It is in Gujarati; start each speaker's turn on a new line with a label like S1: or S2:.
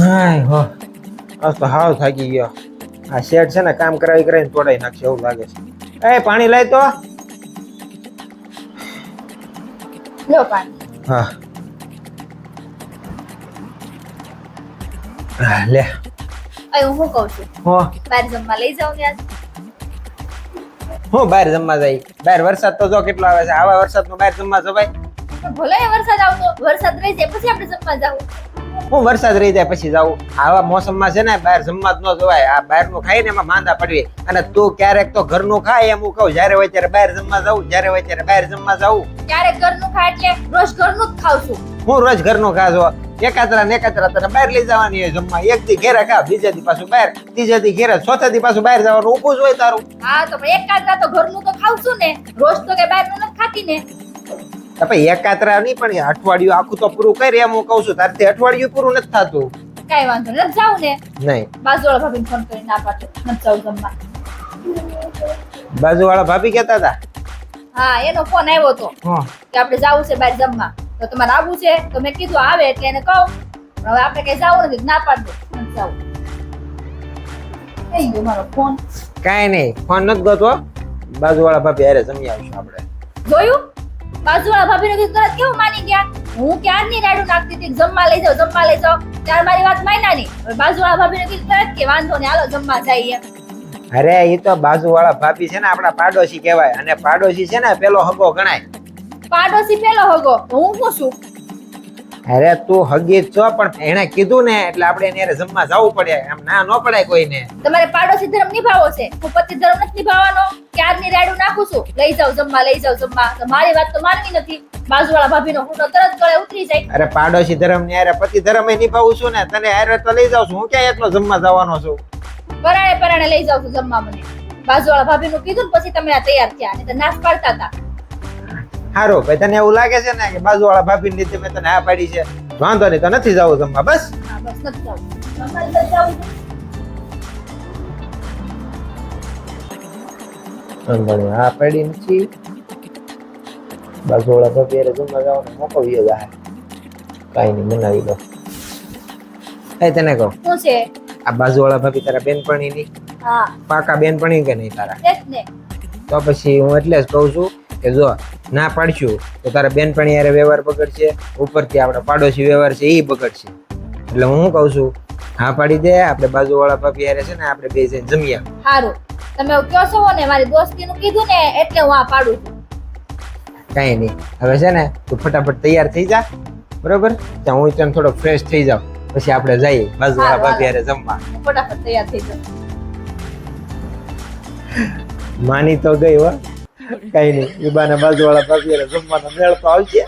S1: હાય હો. આજ તો હાવ થાકી ગયો. આ શેઠ છે ને કામ કરાવી કરાવીને તોડાઈ નાખશે એવું લાગે છે. એ પાણી લાય તો.
S2: લો પાણી.
S1: હા. લે.
S2: અહીં હું કહું છું?
S1: હો.
S2: બહાર જમવા લઈ જાઉં ને આજ?
S1: હું બહાર જમવા જાય બહાર વરસાદ તો જો કેટલો આવે છે. આવા વરસાદમાં બહાર જમવા જવાય.
S2: ભલે વરસાદ આવતો વરસાદ રહી જાય પછી આપણે જમવા જાવું
S1: હું વરસાદ રહી જાય પછી જાવું આવા મોસમમાં છે ને બહાર જમવા જ ન જવાય. આ બહારનું ખાઈ ને એમાં માંદા પડવી. અને તું ક્યારેક તો ઘરનું ખાય એમ હું કહું જ્યારે હોય ત્યારે બહાર જમવા જાઉં જ્યારે હોય ત્યારે બહાર જમવા જાવ
S2: ક્યારેક ઘરનું ખાય એટલે રોજ ઘરનું જ ખાવ છું.
S1: હું રોજ ઘરનું ખાજો એકાતરા ને એકાતરા તને બહાર લઈ જવાની હોય જમવા. એક દી ઘેરે ખા બીજા દી પાછું બહાર. ત્રીજા દી ઘેરે ચોથા દી પાછું બહાર જવાનું. ઊભું જ હોય તારું.
S2: હા તો એકાતરા તો ઘરનું તો ખાવ છું ને. રોજ તો કે બહારનું નથી ખાતી ને.
S1: તો એકાત્રા નહીં પણ અઠવાડિયું આખું તો પૂરું કરી એમ હું કહું છું તારથી અઠવાડિયું પૂરું નથી થતું.
S2: કઈ વાંધો નથી જાવ ને.
S1: નહીં.
S2: બાજુવાળા ભાભી ફોન કરી ના પાડતો નથી જાવ જમવા.
S1: બાજુવાળા ભાભી કહેતા હતા?
S2: હા એનો ફોન આવ્યો
S1: તો
S2: કે આપણે જાવું છે બહાર જમવા. તો તમારે આવવું છે તો મેં કીધું આવે એટલે એને કહું. હવે આપણે કઈ જાવું નથી ના પાડતો જાવું. મારો ફોન
S1: કાંઈ નહીં ફોન નથી ગોતો બાજુવાળા ભાભી હારે જમી આવશું આપણે.
S2: જોયું? બાજુવાળા ભાભીને કીધું તરત કેવું માની ગયા? હું ક્યારની રાડું નાખતી હતી? જમવા લઈ જાઓ જમવા લઈ જાઓ. ત્યારે મારી વાત માન્યા નહીં. હવે બાજુવાળા ભાભીને કીધું તરત કે વાંધો નહીં હાલો જમવા જઈએ.
S1: અરે એ તો બાજુવાળા ભાભી છે ને આપણા પાડોશી કહેવાય. અને પાડોશી છે ને પેલો હગો ગણાય.
S2: પાડોશી પેલો હગો? હું શું છું
S1: અરે તું હગી છો પણ એને કીધું ને એટલે આપણે એને જમવા જવું પડે. એમ ના ન પડાય કોઈને.
S2: તમારે પાડોશી ધર્મ નિભાવો છે. હું પતિ ધર્મ નથી નિભાવવાનો. ક્યારની રાડું નાખું છું? લઈ જાવ જમવા લઈ જાવ જમવા. મારી વાત તો માનવી નથી. બાજુવાળા ભાભીનો હું તો તરત ગળે ઉતરી જાય.
S1: અરે પાડોશી ધર્મ ને અરે પતિ ધર્મ નિભાવું છું ને તને હારે તો લઈ જાઉં છું. હું ક્યાં એકલો જમવા જવાનો છું?
S2: પરાણે પરાણે લઈ જાઉં છું જમવા મને. બાજુવાળા ભાભીનું કીધું ને પછી તમે આ તૈયાર થયા. તો નાશ પાડતા હતા.
S1: સારું ભાઈ તને એવું લાગે છે ને કે બાજુવાળા ભાભી ની મેં તને હા પાડી છે? વાંધો નહીં તો નથી જવું જમવા બસ?
S2: હા
S1: પાડી નથી. બાજુવાળા ભાભી હારે જમવા જવાનું મોકલીએ જાય કાંઈ નહીં બનાવી દો. એ તને કહું?
S2: શું છે?
S1: આ બાજુવાળા ભાભી તારા બેનપણી ની
S2: હા.
S1: પાકા બેનપણી કે નહીં તારા?
S2: તો
S1: પછી હું એટલે જ કહું છું કે જો ના પાડશું તો તારા બેનપણી યારે વ્યવહાર બગડશે ઉપરથી આપણા પાડોશી વ્યવહાર છે એ બગડશે. એટલે હું શું કહું છું? હા પાડી દે આપણે બાજુવાળા ભાભી હારે છે ને આપણે બે જઈને જમી
S2: સારું તમે કયો છો ને મારી દોસ્તીનું કીધું ને એટલે હું આ પાડું છું.
S1: કાંઈ નહીં. હવે છે ને તું ફટાફટ તૈયાર થઈ જા. બરોબર? ત્યાં હું ત્યાં થોડો ફ્રેશ થઈ જાઉં. પછી આપણે જઈએ બાજુવાળા પાપી યારે જમવા.
S2: ફટાફટ તૈયાર થઈ જાઉં.
S1: માની તો ગઈ હો. કઈ નહીં ઈબાના બાજુવાળા ભાભી જમવાનો મેળ તો આવશે